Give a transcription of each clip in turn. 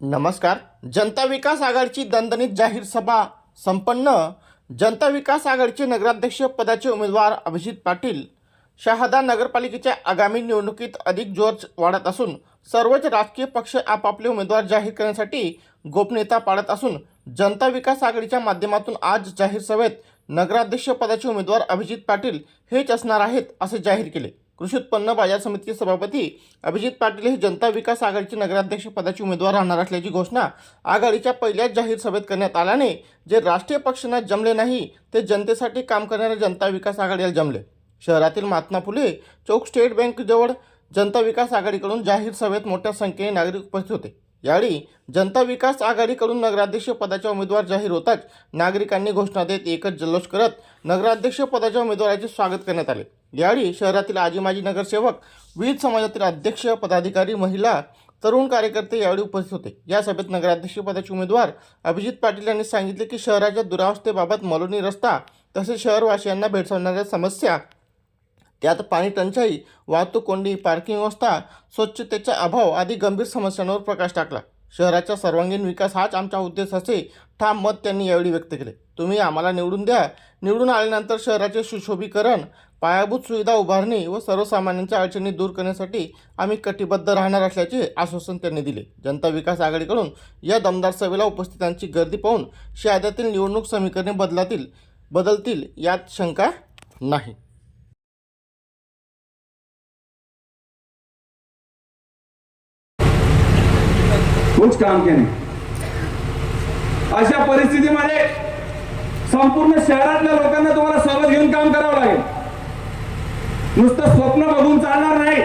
नमस्कार. जनता विकास आघाडीची दणदणीत जाहीर सभा संपन्न. जनता विकास आघाडीचे नगराध्यक्ष पदाचे उमेदवार अभिजित पाटील. शहादा नगरपालिकेच्या आगामी निवडणुकीत अधिक जोर वाढत असून सर्वच राजकीय पक्ष आपापले उमेदवार जाहीर करण्यासाठी गोपनीयता पाळत असून जनता विकास आघाडीच्या माध्यमातून आज जाहीर सभेत नगराध्यक्ष पदाचे उमेदवार अभिजित पाटील हेच असणार आहेत असे जाहीर केले. कृषी उत्पन्न बाजार समितीचे सभापती अभिजित पाटील हे जनता विकास आघाडीचे नगराध्यक्ष पदाचे उमेदवार राहणार असल्याची घोषणा आघाडीच्या पहिल्याच जाहीर सभेत करण्यात आल्याने जे राष्ट्रीय पक्षांना जमले नाही ते जनतेसाठी काम करणाऱ्या जनता विकास आघाडीला जमले. शहरातील महात्मा फुले चौक स्टेट बँकजवळ जनता विकास आघाडीकडून जाहीर सभेत मोठ्या संख्येने नागरिक उपस्थित होते. यावेळी जनता विकास आघाडीकडून नगराध्यक्ष पदाचा उमेदवार जाहीर होताच नागरिकांनी घोषणा देत एकच जल्लोष करत नगराध्यक्ष पदाच्या उमेदवाराचे स्वागत करण्यात आले. यावेळी शहरातील आजी माजी नगरसेवक विविध समाजातील अध्यक्ष पदाधिकारी महिला तरुण कार्यकर्ते यावेळी उपस्थित होते. या सभेत नगराध्यक्ष पदाचे उमेदवार अभिजित पाटील यांनी सांगितले की शहराच्या दुरावस्थेबाबत मलोनी रस्ता तसेच शहरवासियांना भेडसावणाऱ्या समस्या त्यात पाणी टंचाई वाहतूक कोंडी पार्किंग व्यवस्था स्वच्छतेचा अभाव आदी गंभीर समस्यांवर प्रकाश टाकला. शहराचा सर्वांगीण विकास हाच आमचा उद्देश असे ठाम मत त्यांनी यावेळी व्यक्त केले. तुम्ही आम्हाला निवडून द्या. निवडून आल्यानंतर शहराचे सुशोभीकरण पायाभूत सुविधा उभारणी व सर्वसामान्यांच्या अडचणी दूर करण्यासाठी आम्ही कटिबद्ध राहणार असल्याचे आश्वासन त्यांनी दिले. जनता विकास आघाडीकडून या दमदार सभेला उपस्थितांची गर्दी पाहून शहाद्यातील निवडणूक समीकरणे बदलातील बदलतील यात शंका नाही. खूप काम केले अशा परिस्थितीमध्ये संपूर्ण शहरातल्या लोकांना तुम्हाला सोबत घेऊन काम करावं लागेल. नुसतं स्वप्न बघून चालणार नाही.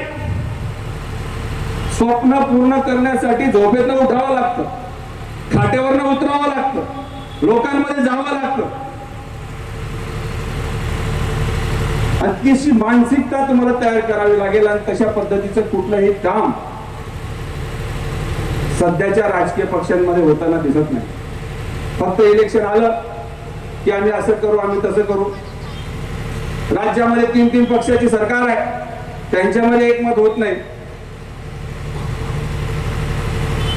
स्वप्न पूर्ण करण्यासाठी झोपेतनं उठावं लागतं. खाटेवरनं उतरावं लागतं. लोकांमध्ये जावं लागतं. अतिशय मानसिकता तुम्हाला तयार करावी लागेल आणि तशा पद्धतीचं कुठलंही काम सध्याच्या राजकीय पक्षांमध्ये होताना दिसत नाही. फक्त इलेक्शन आलं की आम्ही असं करू आम्ही तसं करू. राज्यामध्ये तीन तीन पक्षाची सरकार आहे. त्यांच्यामध्ये एकमत होत नाही.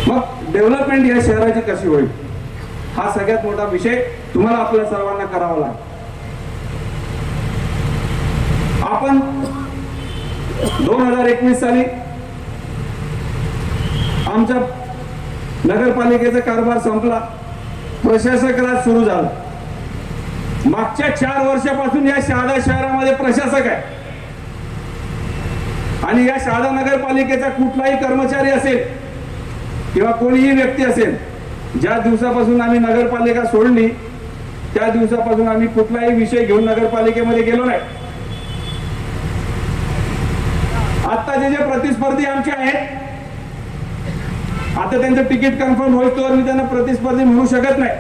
मग डेव्हलपमेंट या शहराची कशी होईल? हा सगळ्यात मोठा विषय तुम्हाला आपल्या सर्वांना करावा लागेल. आपण दोन हजार एकवीस साली आमच्या नगरपालिकेचा कारभार संपला. प्रशासक राज सुरू झाला. मागच्या चार वर्षापासून या शहादा शहरामध्ये प्रशासक आहे. आणि या शहादा नगरपालिकेचा कुठलाही कर्मचारी असेल किंवा कोणीही व्यक्ती असेल ज्या दिवसापासून आम्ही नगरपालिका सोडली त्या दिवसापासून आम्ही कुठलाही विषय घेऊन नगरपालिकेमध्ये गेलो नाही. आत्ताचे जे प्रतिस्पर्धी आमचे आहेत आता त्यांचं तिकीट कन्फर्म होईल तर मी त्यांना प्रतिस्पर्धी म्हणू शकत नाही.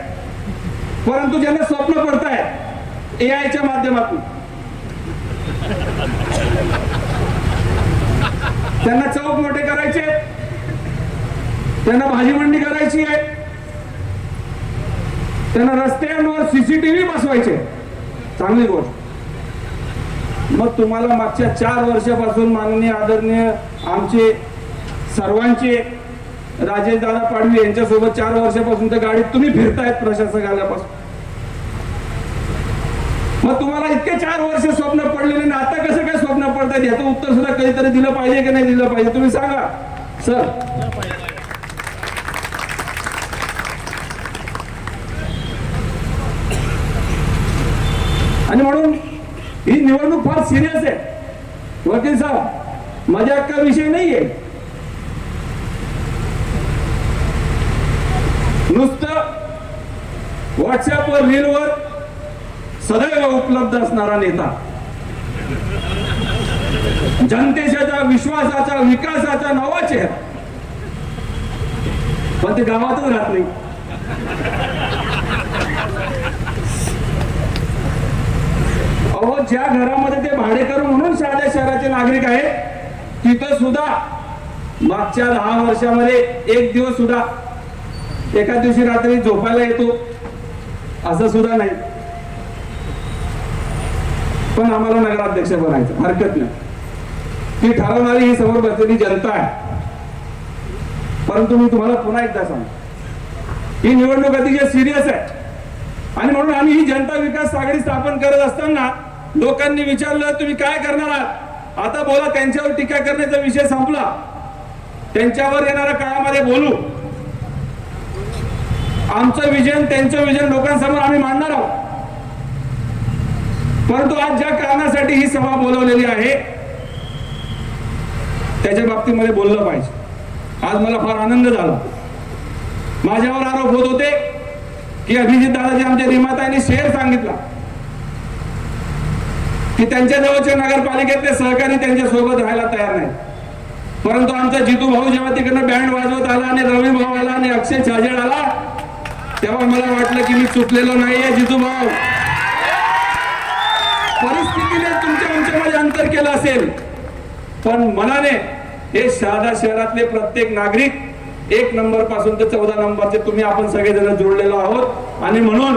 परंतु ज्यांना स्वप्न पडत आहे ए आयच्या माध्यमातून. त्यांना चौक मोठे करायचे त्यांना भाजी मंडी करायची आहे. त्यांना रस्त्यांवर सीसीटीव्ही बसवायचे चांगली गोष्ट. मग तुम्हाला मागच्या चार वर्षापासून माननीय आदरणीय आमचे सर्वांचे राजेश दादा पाडवी यांच्यासोबत चार वर्षापासून त्या गाडीत तुम्ही फिरतायत प्रशासक आल्यापासून मग तुम्हाला इतके चार वर्ष स्वप्न पडलेले ना आता कसं काय स्वप्न पडतात याचं उत्तर सुद्धा कधीतरी दिलं पाहिजे की नाही दिलं पाहिजे? तुम्ही सांगा. सर. आणि म्हणून ही निवडणूक फार सिरियस आहे. वकील साहेब मजाक का विषय नाहीये. नुसतं व्हॉट्सअपवर रीलवर सदैव उपलब्ध असणारा नेता. जनतेच्या विश्वासाचा विकासाचा नावाचे पण ते गावातच राहत नाही. अहो ज्या घरामध्ये ते भाडेकरू म्हणून साध्या शहराचे नागरिक आहेत तिथं सुद्धा मागच्या दहा वर्षामध्ये एक दिवस सुद्धा एका दिवशी रात्री झोपायला येतो. असं सुद्धा नाही. पण आम्हाला नगराध्यक्ष बनायचं. हरकत नाही. ती ठरवणारी ही समोर बसलेली जनता आहे. परंतु मी तुम्हाला पुन्हा एकदा सांगतो. ही निवडणूक अतिशय सिरियस आहे. आणि म्हणून आम्ही ही जनता विकास आघाडी स्थापन करत असताना लोकांनी विचारलं तुम्ही काय करणार आहात? आता बोला त्यांच्यावर टीका करण्याचा विषय संपला. त्यांच्यावर येणाऱ्या काळामध्ये बोलू. आमचं विजन त्यांचं विजन लोकांसमोर आम्ही मांडणार आहोत. परंतु आज ज्या कारणासाठी ही सभा बोलवलेली आहे त्याच्या बाबतीमध्ये बोललं पाहिजे. आज मला फार आनंद झाला. माझ्यावर आरोप होत होते की अभिजित दादाजी आमच्या निर्मात्याने शेर सांगितला. की त्यांच्या जवळच्या नगरपालिकेतले सहकारी त्यांच्यासोबत राहायला तयार नाही परंतु आमचा जितू भाऊ जेव्हा तिकडनं बँड वाजवत आला आणि रवी भाऊ आला आणि अक्षय छाजेड आला तेव्हा मला वाटलं की मी चुकलेलो नाहीये जितू भाऊ. परिस्थितीने तुमच्या आमच्यामध्ये अंतर केलं असेल. पण मनाने हे शहादा शहरातले प्रत्येक नागरिक एक नंबरपासून ते चौदा नंबरचे तुम्ही आपण सगळेजण जोडलेलो आहोत. आणि म्हणून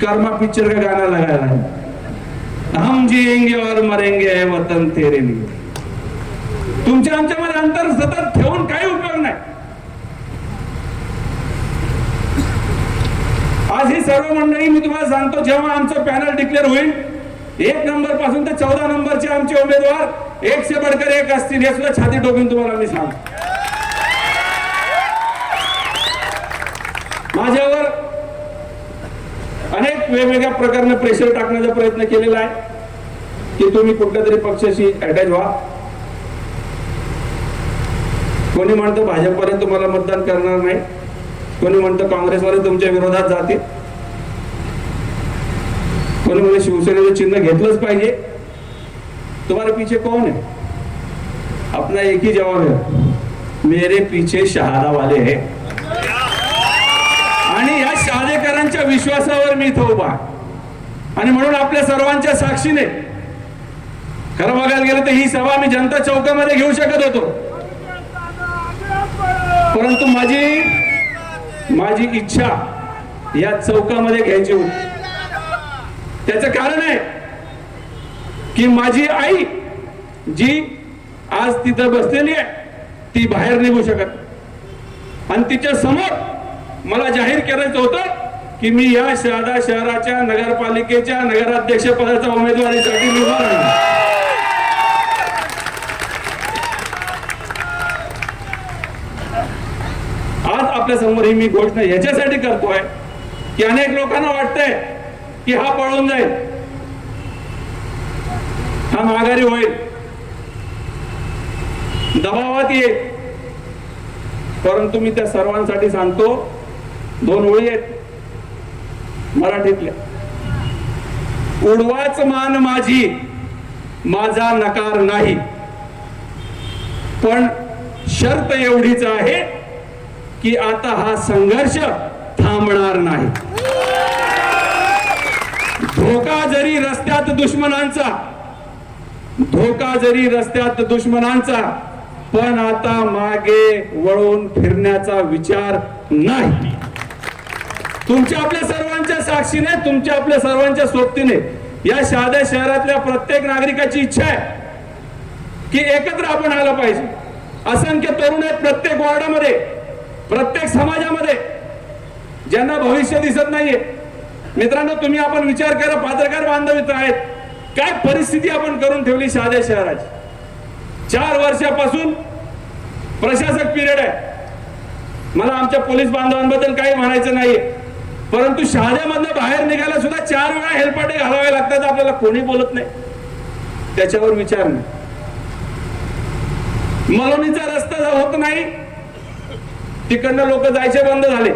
कर्मा पिक्चर का गाणं लगायला आहे हम जिएंगे और मरेंगे वतन तेरे लिए. तुमच्या आमच्यामध्ये अंतर सतत ठेवून काही उपयोग नाही आज ही सर्व मंडळी मी तुम्हाला सांगतो जेव्हा आमचं पॅनल डिक्लेअर होईल एक नंबरपासून तर चौदा नंबरचे आमचे उमेदवार एक बडकर एक असतील हे सुद्धा छाती टोकून तुम्हाला मी सांगतो. माझ्यावर अनेक वेगवेगळ्या प्रकारने प्रेशर टाकण्याचा प्रयत्न केलेला आहे की तुम्ही कुठल्या तरी पक्षाशी अटॅच व्हा. कोणी म्हणतं भाजपपर्यंत तुम्हाला मतदान करणार नाही. कोणी म्हणतं काँग्रेसवाले तुमच्या विरोधात जातील? कोणी म्हणजे शिवसेनेचं चिन्ह घेतलंच पाहिजे? तुम्हाला पीछे कौन है अपना एक ही जवाब है मेरे पीछे शहादा वाले है आणि या शहादेकरांच्या विश्वासावर मी इथं उभा आणि म्हणून आपल्या सर्वांच्या साक्षीने खरं बघायला गेलं तर ही सभा मी जनता चौकामध्ये घेऊ शकत होतो. परंतु माझी माझी इच्छा या चौकामध्ये घ्यायची होती. त्याचं कारण आहे की माझी आई जी आज तिथं बसलेली आहे ती बाहेर निघू शकत आणि तिच्या समोर मला जाहीर करायचं होतं की मी या शहादा शहराच्या नगरपालिकेच्या नगराध्यक्ष पदाच्या उमेदवारीसाठी निवडून राहणार आज आपल्यासमोर ही मी घोषणा याच्यासाठी करतोय की अनेक लोकांना वाटतंय की हा पळून जाईल. हा माघारी होईल. दबावात येईल. परंतु मी त्या सर्वांसाठी सांगतो दोन ओळी आहेत मराठीतल्या. उडवाच मान माझी माझा नकार नाही. पण शर्त एवढीच आहे की आता हा संघर्ष थांबणार नाही. धोका जरी रस्त्यात दुश्मनांचा धोका जरी रस्त्यात दुश्मनांचा पण आता मागे वळून फिरण्याचा विचार नाही. तुमच्या आपल्या सर्वांच्या साक्षीने तुमच्या आपल्या सर्वांच्या सोबतीने या शहाद्या शहरातल्या प्रत्येक नागरिकाची इच्छा आहे की एकत्र आपण आलं पाहिजे. असंख्य तरुण आहेत प्रत्येक वॉर्डामध्ये. प्रत्येक समाजामध्ये ज्यांना भविष्य दिसत नाहीये. मित्रांनो तुम्ही आपण विचार करा पत्रकार बांधव आहेत. काय परिस्थिती आपण करून ठेवली शहाद्या शहराची? चार वर्षापासून प्रशासक पिरियड आहे. मला आमच्या पोलीस बांधवांबद्दल काही म्हणायचं नाहीये. परंतु शहाद्यामधनं बाहेर निघायला सुद्धा चार वेळा हेलपाटे घालावे लागतात आपल्याला कोणी बोलत नाही. त्याच्यावर विचार नाही. मलोनीचा रस्ता होत नाही तिकडनं लोक जायचे बंद झाले.